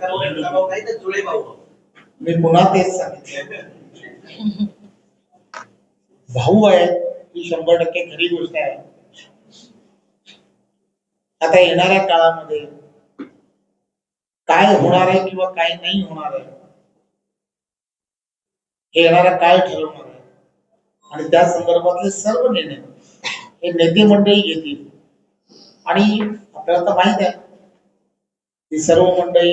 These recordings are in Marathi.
भाऊ नाही तर जुळे भाऊ मी पुन्हा तेच सांगितलं भाऊ आहे ही शंभर टक्के खरी गोष्ट आहे. आता येणाऱ्या काळामध्ये काय होणार आहे किंवा काय नाही होणार आहे हे येणारा काळ ठरवणार आहे. आणि त्या संदर्भातले सर्व निर्णय हे नेते मंडळी घेतील. आणि आपल्याला तर माहीत आहे ती सर्व मंडळी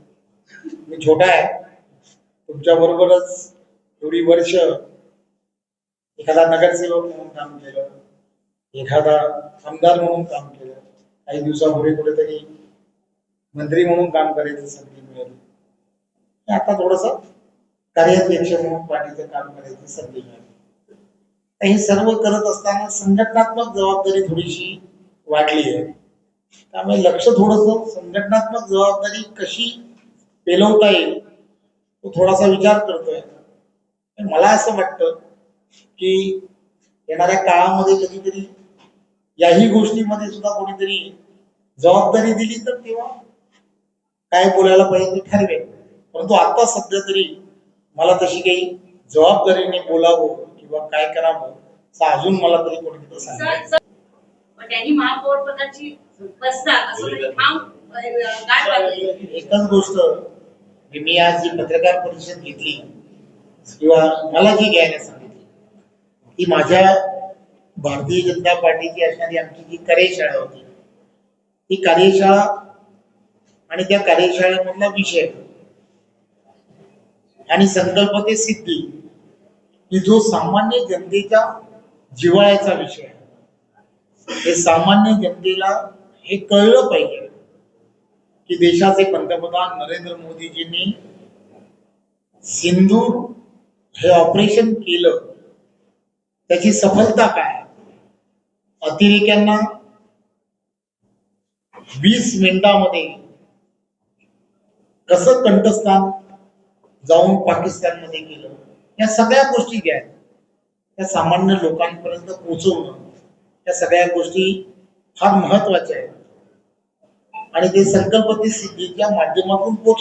मी छोटा आहे. तुमच्या बरोबरच एवढी वर्ष एखादा नगरसेवक म्हणून काम केलं एखादा आमदार म्हणून काम केलं काही दिवसापूर्वी कुठेतरी मंत्री म्हणून काम करायची संधी मिळाली. आता थोडस कार्याध्यक्ष म्हणून पार्टीचं काम करायची संधी मिळाली. हे सर्व करत असताना संघटनात्मक जबाबदारी थोडीशी वाढली आहे. त्यामुळे लक्ष थोडस संघटनात्मक जबाबदारी कशी पेलवता येईल तो थोडासा विचार करतोय. मला असं वाटतं की येणाऱ्या काळामध्ये कधीतरी याही गोष्टीमध्ये सुद्धा कोणीतरी जबाबदारी दिली तर तेव्हा काय बोलायला पाहिजे ते ठरवेल. परंतु आता सध्या तरी मला तशी काही जबाबदारीने बोलावं किंवा काय करावं असं अजून मला तरी कोणी तिथं सर, सांगितलं एकच गोष्ट की मी आज जी पत्रकार परिषद घेतली किंवा मला जी घ्यायला सांगितली ती माझ्या भारतीय जनता पार्टीची असणारी आमची जी कार्यशाळा होती ती कार्यशाळा आणि त्या कार्यशाळेमधला विषय आणि संकल्प ते सिद्धी की जो सामान्य जनतेच्या जिव्हाळ्याचा विषय आहे हे सामान्य जनतेला हे कळलं पाहिजे. की देशाचे पंतप्रधान नरेंद्र मोदीजींनी सिंधूर हे ऑपरेशन केलं. त्याची सफलता काय? अतिरेक्यांना वीस मिनिटामध्ये कसं कंठस्थान जाऊन पाकिस्तानमध्ये केलं? या सगळ्या गोष्टी घ्या त्या सामान्य लोकांपर्यंत पोहोचवणं या सगळ्या गोष्टी फार महत्त्वाच्या आहेत. आणि ते संकल्पते सिद्धीच्या माध्यमातून पोच